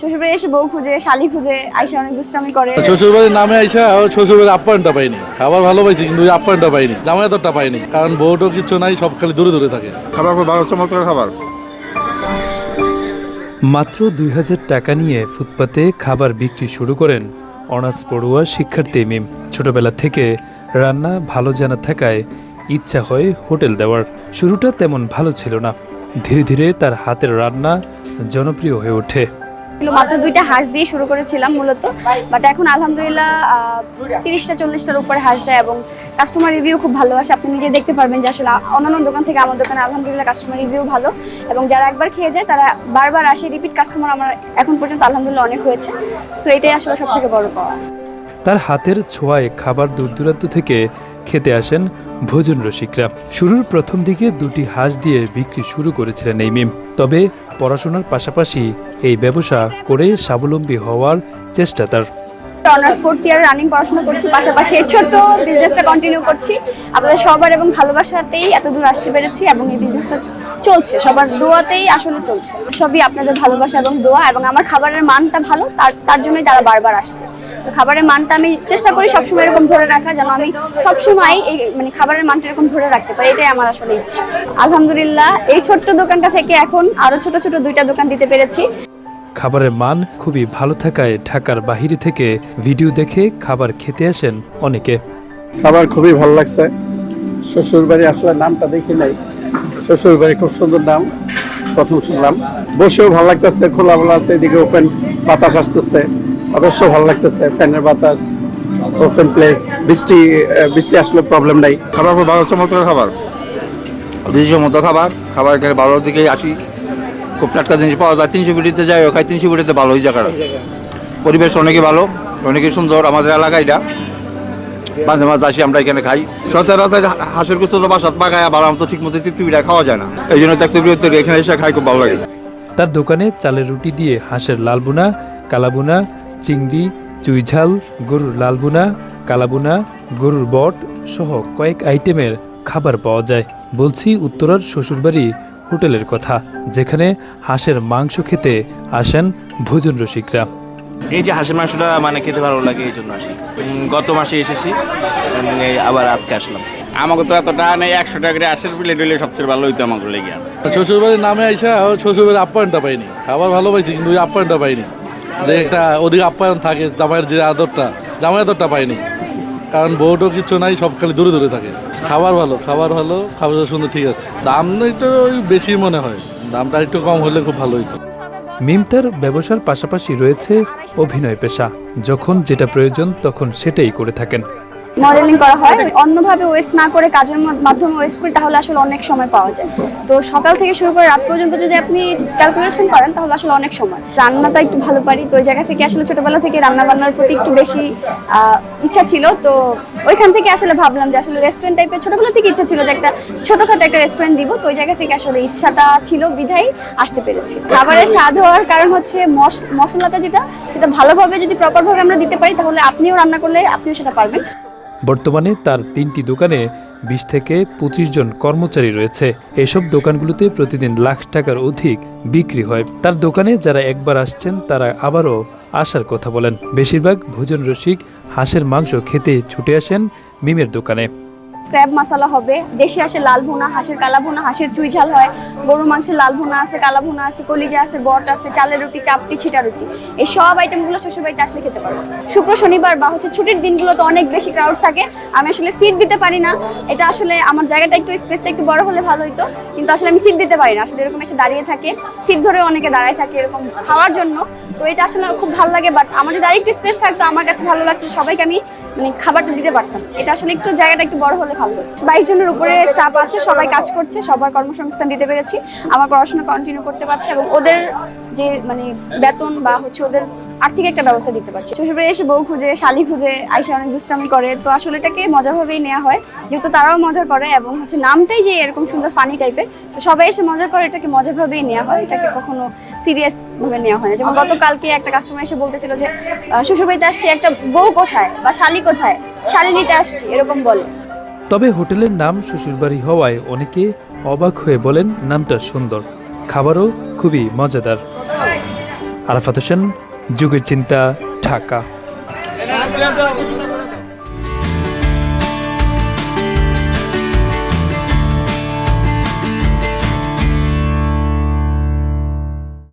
শ্বশুরবাড়ি এসে বউ খুঁজে শালি খুঁজে আইসা অনেক দুষ্টামি করে। শ্বশুরবাড়ির নামে আইসা শ্বশুরবাড়ির আপ্যায়নটা পাইনি। খাবার ভালো পাইছি কিন্তু আপ্যায়নটা পাইনি। আদরটা পাইনি। কারণ বউটো কিছু নাই সব খালি দূরে দূরে থাকে। খাবার খুব ভালো চমৎকার খাবার। মাত্র দুই হাজার টাকা নিয়ে ফুটপাতে খাবার বিক্রি শুরু করেন অনার্স পড়ুয়া শিক্ষার্থী মিম। ছোটবেলা থেকে রান্না ভালো জানা থাকায় ইচ্ছা হয় হোটেল দেওয়ার। শুরুটা তেমন ভালো ছিল না। ধীরে ধীরে তার হাতের রান্না জনপ্রিয় হয়ে ওঠে। মাত্র দুইটা হাঁস দিয়ে শুরু করেছিলাম মূলত। বাট এখন আলহামদুলিল্লাহ তিরিশটা, চল্লিশটার উপরে হাঁস যায় এবং কাস্টমার রিভিউ খুব ভালো। আসে আপনি নিজে দেখতে পারবেন যে আসলে অন্যান্য দোকান থেকে আমার দোকানে আলহামদুলিল্লাহ কাস্টমার রিভিউ ভালো এবং যারা একবার খেয়ে যায়, তারা বারবার আসে। রিপিট কাস্টমার আমার এখন পর্যন্ত আলহামদুলিল্লাহ অনেক হয়েছে। সো এটাই আসলে সব থেকে বড় পাওয়া। তার হাতের ছোঁয়ায় খাবার দূর দূরান্ত থেকে খেতে আসেন ভোজন রসিকরা। শুরুর প্রথম দিকে দুটি হাঁস দিয়ে বিক্রি শুরু করেছিলেন এই মিম। তবে পড়াশোনার পাশাপাশি এই ব্যবসা করে স্বাবলম্বী হওয়ার চেষ্টা তার। অনার্স ফোর্থ ইয়ার রানিং পড়াশোনা করছি, পাশাপাশি এই ছোট্ট বিজনেসটা কন্টিনিউ করছি। আপনাদের সবার এবং ভালোবাসাতেই এত দূর আসতে পেরেছি এবং এই বিজনেসটা চলছে, সবার দোয়াতেই আসলে চলছে। সবই আপনাদের ভালোবাসা এবং দোয়া এবং আমার খাবারের মানটা ভালো, তার তার জন্যই তারা বারবার আসছে। তো খাবারের মানটা আমি চেষ্টা করি সবসময় এরকম ধরে রাখা যেন আমি সবসময় এই মানে খাবারের মানটা এরকম ধরে রাখতে পারি। এটাই আমার আসলে ইচ্ছা। আলহামদুলিল্লাহ এই ছোট্ট দোকানটা থেকে এখন আরও ছোট ছোট দুইটা দোকান দিতে পেরেছি। খাবারের মান খুবই ভালো থাকায় ঢাকার বাহিরে থেকে ভিডিও দেখে খাবার খেতে আসেন অনেকে। খাবার খুবই ভালো লাগছে। শ্বশুর বাড়ি আসলে নামটা দেখি নাই। শ্বশুর বাড়ি খুব সুন্দর নাম প্রথম শুনলাম। বসেও ভালো লাগতেছে খোলা খোলা আছে এদিকে ওপেন বাতাস আসতেছে। অবশ্য ভালো লাগতেছে ফ্যানের বাতাস ওপেন প্লেস বৃষ্টি বৃষ্টি আসলে প্রবলেম নাই। খাবার খুব ভালো চমৎকার খাবার। দুইশো মতো খাবার খাবার এখানে ভালোর দিকে আসি। খুব টাটকা জিনিস পাওয়া যায় তিনশো ফিটিতে যাই ওখানে তিনশো ফিটিতে ভালো ওই জায়গাটা। পরিবেশ অনেকই ভালো অনেকই সুন্দর আমাদের এলাকা এটা। মাঝে মাঝে আসি আমরা এখানে খাই। সচরাচর হাঁসের কুচো তো বাসাত পাকায় আবার আমার তো ঠিক মতো তৃপ্তিটা খাওয়া যায় না। এই জন্য দেখতে বৃহত্তর এখানে এসে খাই খুব ভালো লাগে। তার দোকানে চালের রুটি দিয়ে হাঁসের লালবুনা কালাবুনা চিংড়ি চুইঝাল গরুর লালবুনা কালাবুনা গরুর বট সহ কয়েক আইটেমের খাবার পাওয়া যায়। বলছি উত্তরার শ্বশুরবাড়ি হোটেলের কথা যেখানে হাঁসের মাংস খেতে আসেন ভোজন রসিকরা। এই যে হাঁসের মাংসটা মানে খেতে ভালো লাগে এই জন্য আসি গত মাসে এসেছি আবার আজকে আসলাম। আমাকে তো এতটা নেই একশো টাকা করে আশের প্লেট হইলে সবচেয়ে ভালো হইতো আমাকে লেগে। শ্বশুরবাড়ির নামে আইসা শ্বশুরবাড়ির আপ্যায়নটা পাইনি। খাবার ভালো পাইছি কিন্তু আপ্যায়নটা পাইনি। যে একটা অধিক আপ্যায়ন থাকে জামাইয়ের যে আদরটা জামাই আদরটা পাইনি। কারণ বউটো কিছু নাই, সব খালি দূরে দূরে থাকে। খাবার ভালো খাবার ভালো, খাবার সুন্দর, ঠিক আছে। দাম একটু বেশি মনে হয়। দামটা একটু কম হলে খুব ভালো হইতো। মিম তার ব্যবসার পাশাপাশি রয়েছে অভিনয় পেশা। যখন যেটা প্রয়োজন, তখন সেটাই করে থাকেন। মডেলিং করা হয়। অন্যভাবে ওয়েস্ট না করে কাজের মাধ্যমে ওয়েস্ট করি তাহলে আসলে অনেক সময় পাওয়া যায়। তো সকাল থেকে শুরু করে রাত পর্যন্ত যদি আপনি ক্যালকুলেশন করেন তাহলে আসলে অনেক সময়। রান্নাটা একটু ভালো পারি তো ওই জায়গা থেকে আসলে ছোটবেলা থেকে রান্না বান্নার প্রতি একটু বেশি ইচ্ছা ছিল। তো ওইখান থেকে আসলে ভাবলাম যে আসলে রেস্টুরেন্ট টাইপের ছোটবেলা থেকে ইচ্ছা ছিল যে একটা ছোটখাটো একটা রেস্টুরেন্ট দিব। তো ওই জায়গা থেকে আসলে ইচ্ছাটা ছিল বিধাই আসতে পেরেছি। খাবারের স্বাদ হওয়ার কারণ হচ্ছে মশ- মশলাটা যেটা সেটা ভালোভাবে যদি প্রপারভাবে আমরা দিতে পারি তাহলে আপনিও রান্না করলে আপনিও সেটা পারবেন। বর্তমানে তার তিনটি দোকানে বিশ থেকে পঁচিশ জন কর্মচারী রয়েছে। এসব দোকানগুলোতে প্রতিদিন লাখ টাকার অধিক বিক্রি হয়। তার দোকানে যারা একবার আসছেন, তারা আবারও আসার কথা বলেন। বেশিরভাগ ভোজন রসিক হাঁসের মাংস খেতে ছুটে আসেন মিমের দোকানে। ক্র্যাব মশলা হবে, দেশি হাঁসের লাল ভুনা, হাঁসের কালা ভুনা, হাঁসের চুই ঝাল হয় গরু মাংসের লাল ভুনা আছে, কালা ভুনা আছে, কলিজা আছে, বট আছে, চালের রুটি, চাপটি, ছিটা রুটি, এই সব আইটেমগুলো শ্বশুর বাড়িতে আসলে খেতে পারব। শুক্র, শনিবার বা হচ্ছে ছুটির দিনগুলো তো অনেক বেশি ক্রাউড থাকে, আমি আসলে সিট দিতে পারি না, এটা আসলে আমার জায়গাটা একটু স্পেসটা একটু বড় হলে ভালো হতো কিন্তু আসলে আমি সিট দিতে পারি না, আসলে এরকম এসে দাঁড়িয়ে থাকে সিট ধরে অনেকে দাঁড়ায় থাকে এরকম খাওয়ার জন্য, তো এটা আসলে খুব ভালো লাগে বাট আমার যদি আরেকটু স্পেস থাকতো, আমার কাছে ভালো লাগতো, সবাইকে আমি মানে খাবারটা দিতে পারতাম। এটা আসলে একটু জায়গাটা একটু বড় হলে ভালো হতো। বাইশ জনের উপরে স্টাফ আছে, সবাই কাজ করছে, সবার কর্মসংস্থান দিতে পেরেছি। আমার পড়াশোনা কন্টিনিউ করতে পারছে এবং ওদের যে মানে বেতন বা হচ্ছে ওদের আর্থিক একটা ব্যবস্থা দিতে পারছে। শ্বশুরবাড়ি এসে বউ খুঁজে শালি খুঁজে আইসা অনেক দুষ্টামি করে। তো আসলে এটাকে মজাভাবেই নেওয়া হয়। যেহেতু তারাও মজা করে এবং হচ্ছে নামটাই যে এরকম সুন্দর ফানি টাইপের তো সবাই এসে মজা করে এটাকে মজাভাবেই নেওয়া হয়। এটাকে কখনো সিরিয়াস ভাবে নেওয়া হয় না। যেমন গতকালকে একটা কাস্টমার এসে বলতেছিল যে শ্বশুরবাড়িতে আসছে একটা বউ কোথায় বা শালি কোথায়? শালি নিতে আসছি এরকম বলে। তবে হোটেলের নাম শ্বশুরবাড়ি হওয়ায় অনেকে অবাক হয়ে বলেন নামটা সুন্দর। খাবারও খুবই মজাদার। আরাফাত হোসেন যুগের চিন্তা ঢাকা।